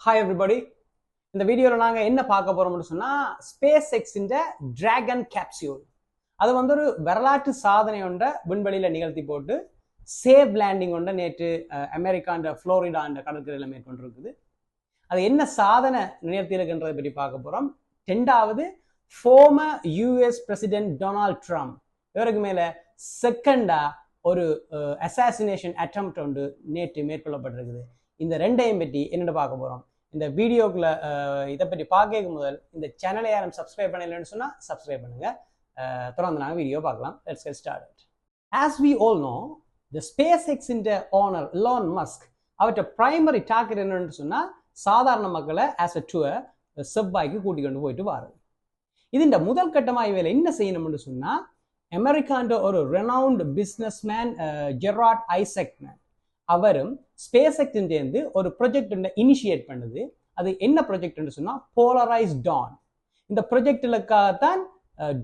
Hi everybody இந்த வீடியோவில் நாங்கள் என்ன பார்க்க போறோம்னு சொன்னால் ஸ்பேஸ் எக்ஸின் டிராகன் கேப்சியூல் அது வந்து ஒரு வரலாற்று சாதனை ஒன்ற விண்வெளியில் நிகழ்த்தி போட்டு சேவ் லேண்டிங் ஒன்றை நேற்று அமெரிக்கான்ற ஃப்ளோரிடான்ற கடற்கரையில் மேற்கொண்டிருக்குது. அது என்ன சாதனை நிகழ்த்தியிருக்குன்றதை பற்றி பார்க்க போகிறோம் ரெண்டாவது former US president Donald Trump இவருக்கு மேலே செகண்டாக ஒரு அசாசினேஷன் அட்டம் ஒன்று நேற்று மேற்கொள்ளப்பட்டிருக்குது. இந்த ரெண்டையும் பற்றி என்னென்னு பார்க்க போகிறோம் இந்த வீடியோக்குள்ள இதை பற்றி பார்க்க முதல் இந்த சேனலை யாரும் சப்ஸ்கிரைப் பண்ணலைன்னு சொன்னால் சப்ஸ்கிரைப் பண்ணுங்க. தொடர்ந்து நாங்கள் வீடியோ பார்க்கலாம். Let's get start as we all know the space X in owner Elon Musk அவற்றை பிரைமரி டார்கெட் என்னன்னு சொன்னால் சாதாரண மக்களை ஆஸ் அ டூர் செவ்வாய்க்கு கூட்டி கொண்டு போயிட்டு வாருது இதுண்ட முதல் கட்டமாக இவையில் என்ன செய்யணும்னு சொன்னால் அமெரிக்கான்ற ஒரு renowned business man Jared Isaacman அவரும் ஸ்பேஸ் சேர்ந்து ஒரு ப்ரொஜெக்ட் இனிஷியேட் பண்ணுது. அது என்ன ப்ரொஜெக்ட்னு சொன்னால் போலரைஸ் டான் இந்த ப்ரொஜெக்டுகளுக்காகத்தான்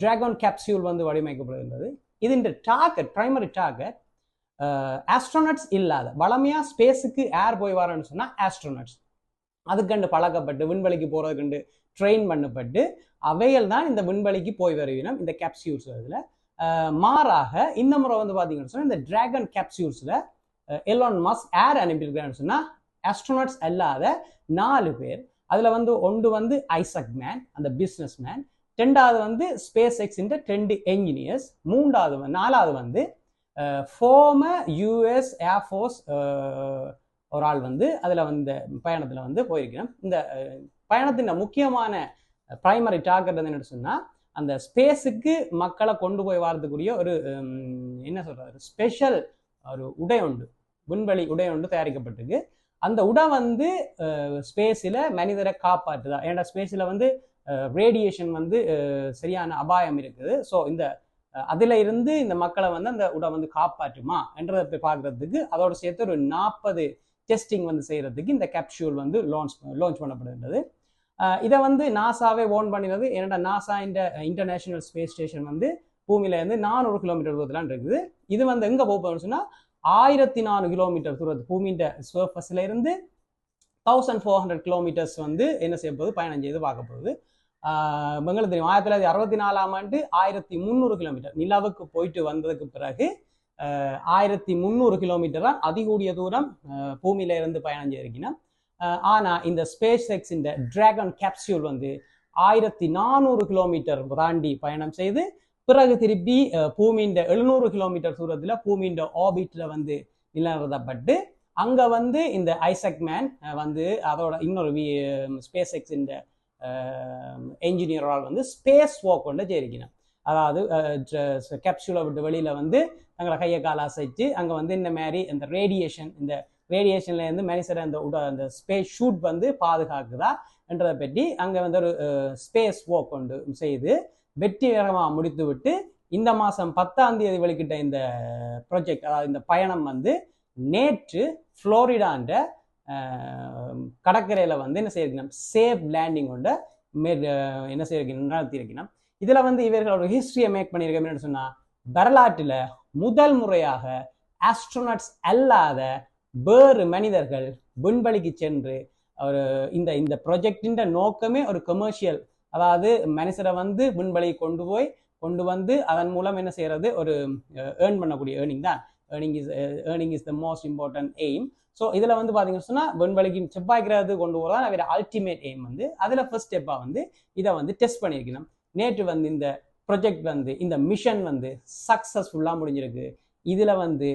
டிராகன் கேப்சியூல் வந்து வடிவமைக்கப்படுகின்றது. இதுன்ற டார்கெட் பிரைமரி டார்கெட் ஆஸ்ட்ரோனட்ஸ் இல்லாத வளமையாக ஸ்பேஸுக்கு ஏர் போய் வரேன்னு சொன்னால் ஆஸ்ட்ரோனட்ஸ் அதுக்கண்டு பழக்கப்பட்டு விண்வெளிக்கு போகிறதுக்கண்டு ட்ரெயின் பண்ணப்பட்டு அவைகள் தான் இந்த விண்வெளிக்கு போய் வருவினம் இந்த கேப்சியூல்ஸ் இதில். மாறாக இந்த முறை வந்து பார்த்தீங்கன்னு சொன்னால் இந்த டிராகன் கேப்சியூல்ஸில் எலான் மாஸ் ஏர் அனுப்பியிருக்கிறான்னு சொன்னால் ஆஸ்ட்ரோனட்ஸ் அல்லாத நாலு பேர் அதில் வந்து ஒன்று வந்து ஐசக் மேன் அந்த பிஸ்னஸ் மேன் ரெண்டாவது வந்து ஸ்பேஸ் எக்ஸின்ற ரெண்டு என்ஜினியர்ஸ் மூன்றாவது நாலாவது வந்து ஃபோமர் யூஎஸ் ஏர்ஃபோர்ஸ் ஒரு ஆள் வந்து அதில் வந்து பயணத்தில் வந்து போயிருக்கிறோம் இந்த பயணத்தின் முக்கியமான பிரைமரி டார்கெட் வந்து என்ன சொன்னால் அந்த ஸ்பேஸுக்கு மக்களை கொண்டு போய் வாரத்துக்குரிய ஒரு என்ன சொல்கிறது ஸ்பெஷல் ஒரு உடை உண்டு விண்வெளி உடை ஒன்று தயாரிக்கப்பட்டிருக்கு. அந்த உடை வந்து ஸ்பேஸில் மனிதரை காப்பாற்றுதா? ஏன்னா ஸ்பேஸில் வந்து ரேடியேஷன் வந்து சரியான அபாயம் இருக்குது. ஸோ இந்த அதில் இருந்து இந்த மக்களை வந்து அந்த உடை வந்து காப்பாற்றுமா? என்றதை போய் பார்க்கறதுக்கு அதோட சேர்த்து ஒரு நாற்பது டெஸ்டிங் வந்து செய்கிறதுக்கு இந்த கேப்சூல் வந்து லான்ச் லான்ச் பண்ணப்படுகின்றது. இதை வந்து நாசாவே ஓன் பண்ணினது. என்னடா நாசா இந்த இன்டர்நேஷனல் ஸ்பேஸ் ஸ்டேஷன் வந்து பூமியிலேருந்து நானூறு கிலோமீட்டர் தூரத்துல இருக்குது. இது வந்து எங்கே போகுதுன்னு சொன்னால் ஆயிரத்தி நானூறு கிலோமீட்டர் தூரத்து பூமியின் சர்ஃபஸ்ல இருந்து தௌசண்ட் ஃபோர் ஹண்ட்ரட் கிலோமீட்டர்ஸ் வந்து என்ன செய்ய போகுது? பயணம் செய்து பார்க்க போகுது. ஆஹ் எங்களுக்கு தெரியும். ஆயிரத்தி தொள்ளாயிரத்தி அறுபத்தி நாலாம் ஆண்டு ஆயிரத்தி முந்நூறு கிலோமீட்டர் நிலவுக்கு போயிட்டு வந்ததுக்கு பிறகு ஆயிரத்தி முந்நூறு கிலோமீட்டர் தான் அதிகூடிய தூரம் பூமியில இருந்து பயணம் செய்திருக்கணும் ஆனால் இந்த ஸ்பேஸ் எக்ஸ் இந்த டிராகன் கேப்சியூல் வந்து ஆயிரத்தி நானூறு கிலோமீட்டர் தாண்டி பயணம் செய்து பிறகு திருப்பி பூமியின் எழுநூறு கிலோமீட்டர் தூரத்தில் பூமியின் ஆபிட்ல வந்து நிலநிறுத்தப்பட்டு அங்க வந்து இந்த ஐசக் மேன் வந்து அதோட இன்னொரு ஸ்பேஸ் எக்ஸ் இந்த என்ஜினியரால் வந்து ஸ்பேஸ் வாக் கொண்டு சேரிக்கணும் அதாவது கேப்சூலை விட்டு வெளியில வந்து தங்களை கையை காலை அசைச்சு அங்க வந்து இந்த மாதிரி இந்த ரேடியேஷன் இந்த ரேடியேஷன்ல இருந்து மனுஷரை அந்த உட அந்த ஸ்பேஸ் ஷூட் வந்து பாதுகாக்குதா என்றதை பற்றி அங்க வந்து ஒரு ஸ்பேஸ் வாக் கொண்டு செய்து வெற்றிகரமாக முடித்துவிட்டு இந்த மாதம் பத்தாம் தேதி வெளிக்கிட்ட இந்த ப்ராஜெக்ட் அதாவது இந்த பயணம் வந்து நேற்று ஃப்ளோரிடான்ற கடற்கரையில் வந்து என்ன செய்யிருக்கணும் சேஃப் லேண்டிங் கொண்ட மேற் என்ன செய்யிருக்கணும் நடத்தியிருக்கணும். இதில் வந்து இவர்கள் ஒரு ஹிஸ்டரியை மேக் பண்ணியிருக்கோம். சொன்னால் வரலாற்றில் முதல் முறையாக ஆஸ்ட்ரோனட்ஸ் அல்லாத வேறு மனிதர்கள் விண்வெளிக்கு சென்று ஒரு இந்த இந்த ப்ராஜெக்டின் நோக்கமே ஒரு கமர்ஷியல் அதாவது மனுஷரை வந்து விண்வெளி கொண்டு போய் கொண்டு வந்து அதன் மூலம் என்ன செய்யறது? ஒரு ஏர்ன் பண்ணக்கூடிய ஏர்னிங் தான். Earning is earning is the most important aim so இதில் வந்து பார்த்தீங்கன்னு சொன்னால் விண்வெளிக்கு செவ்வாய் கிரகத்துக்கு கொண்டு போகிறதா வேறு அல்டிமேட் எய்ம் வந்து அதில் ஃபர்ஸ்ட் ஸ்டெப்பாக வந்து இதை வந்து டெஸ்ட் பண்ணியிருக்கணும். நேற்று வந்து இந்த ப்ரொஜெக்ட் வந்து இந்த மிஷன் வந்து சக்ஸஸ்ஃபுல்லாக முடிஞ்சிருக்கு. இதில் வந்து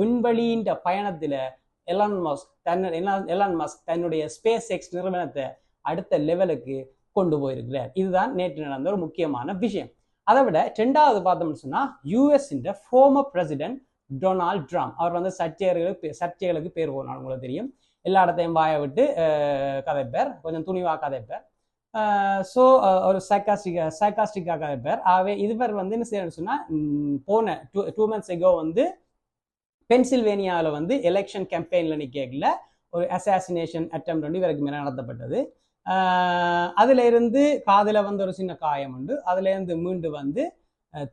விண்வெளின்ற பயணத்தில் எலான் மாஸ்க் தன்னு எலான் மாஸ்க் தன்னுடைய ஸ்பேஸ் எக்ஸ் நிறுவனத்தை அடுத்த லெவலுக்கு கொண்டு போயிருக்கிறார். இதுதான் நேற்று நடந்த ஒரு முக்கியமான விஷயம். அதை விட ரெண்டாவது பார்த்தோம்னு சொன்னால் US former president Donald Trump அவர் வந்து சர்ச்சைகளுக்கு சர்ச்சைகளுக்கு பேர் போனார் உங்களுக்கு தெரியும். எல்லா இடத்தையும் வாய விட்டு கதைப்பார். கொஞ்சம் துணிவாக கதைப்பார். ஸோ ஒரு சைக்காஸ்டிக்கா சைக்காஸ்டிக்காக கதைப்பார். ஆகவே இதுவர் வந்து என்ன செய்யணும்னு சொன்னால் போன டூ டூ மந்த்ஸ் எகோ வந்து பென்சில்வேனியாவில் வந்து எலெக்ஷன் கேம்பெயினில் நிற்கல ஒரு அசாசினேஷன் அட்டம் வந்து இவருக்கு மேலே நடத்தப்பட்டது. அதுல இருந்து காதில் வந்து ஒரு சின்ன காயம் உண்டு. அதுல இருந்து மீண்டு வந்து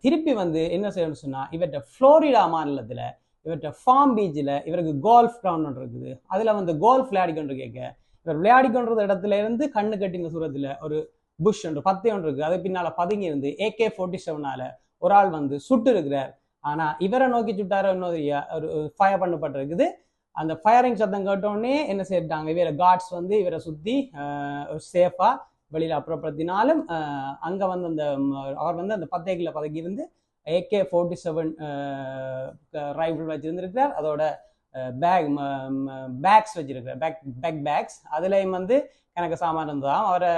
திருப்பி வந்து என்ன செய்யணும்னு சொன்னா இவர்கிட்ட ஃப்ளோரிடா மாநிலத்துல இவர்கிட்ட ஃபார்ம் பீச்சில் இவருக்கு கோல்ஃப் கிரவுண்ட் ஒன்று இருக்குது. அதில் வந்து கோல்ஃப் விளையாடிக்கொண்டு கேட்க. இவர் விளையாடிக்கொண்ட இடத்துல இருந்து கண்ணு கட்டின சூரத்தில் ஒரு புஷ் ஒன்று பத்தி ஒன்று இருக்குது அது பின்னால் பதுங்கி இருந்து ஏகே ஃபோர்ட்டி செவனால் ஒரு ஆள் வந்து சுட்டு இருக்கிறார். ஆனால் இவரை நோக்கி சுட்டார இன்னொரு ஒரு ஃபயர் பண்ணப்பட்டிருக்குது. அந்த ஃபயரிங் சத்தம் கேட்டோடனே என்ன செய்யிட்டாங்க இவரை காட்ஸ் வந்து இவரை சுற்றி சேஃபாக வெளியில் அப்புறப்படுத்தினாலும் அங்கே வந்து அந்த அவர் வந்து அந்த பத்தேக்கில் பதக்கி இருந்து ஏகே ஃபோர்ட்டி செவன் ரைஃபிள் வச்சுருந்துருக்கிறார். அதோட பேக் பேக்ஸ் வச்சுருக்கிறார். பேக் பேக் பேக்ஸ் அதுலேயும் வந்து கணக்கு சாமான் இருந்ததாம் அவரை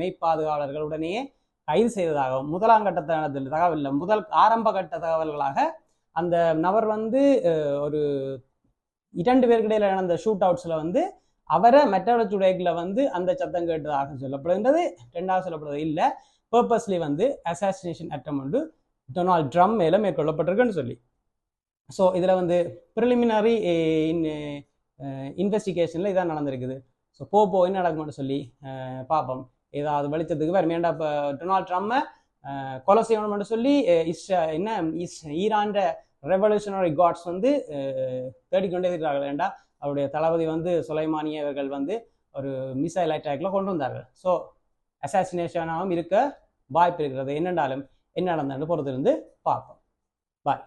மெய்ப்பாதுகாவலர்கள் உடனேயே கைது செய்ததாகவும் முதலாம் கட்ட தகவல் முதல் ஆரம்ப கட்ட தகவல்களாக அந்த நபர் வந்து ஒரு இரண்டு பேருக்கிடையில் நடந்த ஷூட் அவுட்ஸில் வந்து அவரை மெட்டவர டேக்கில் வந்து அந்த சத்தம் கேட்டதாக சொல்லப்படுகின்றது. ரெண்டாவது சொல்லப்படுறது இல்லை. பர்பஸ்லி வந்து அசாசினேஷன் அட்டம் வந்து டொனால்ட் ட்ரம் மேலே மேற்கொள்ளப்பட்டிருக்குன்னு சொல்லி. ஸோ இதில் வந்து ப்ரிலிமினரி eh, eh, eh, இன்வெஸ்டிகேஷனில் இதான் நடந்திருக்குது. ஸோ போ போ என்ன நடக்கும்னு சொல்லி பார்ப்போம். ஏதாவது வெளிச்சத்துக்கு வேறு ஏன்டா இப்போ டொனால்ட் ட்ரம்மை கொலை செய்யணும்னு சொல்லி இஸ் என்ன இஸ் ஈரான்ற ரெவல்யூஷனரி காட்ஸ் வந்து தேடிக்கொண்டே இருக்கிறார்கள் ஏண்டா? அவருடைய தளபதி வந்து சுலைமானியவர்கள் வந்து ஒரு மிசைல் அட்டாக்ல கொண்டு வந்தார்கள். ஸோ அசாசினேஷனாகவும் இருக்க வாய்ப்பு இருக்கிறது. என்னென்றாலும் என்ன நடந்தது பொறுத்திருந்து பார்ப்போம். பாய்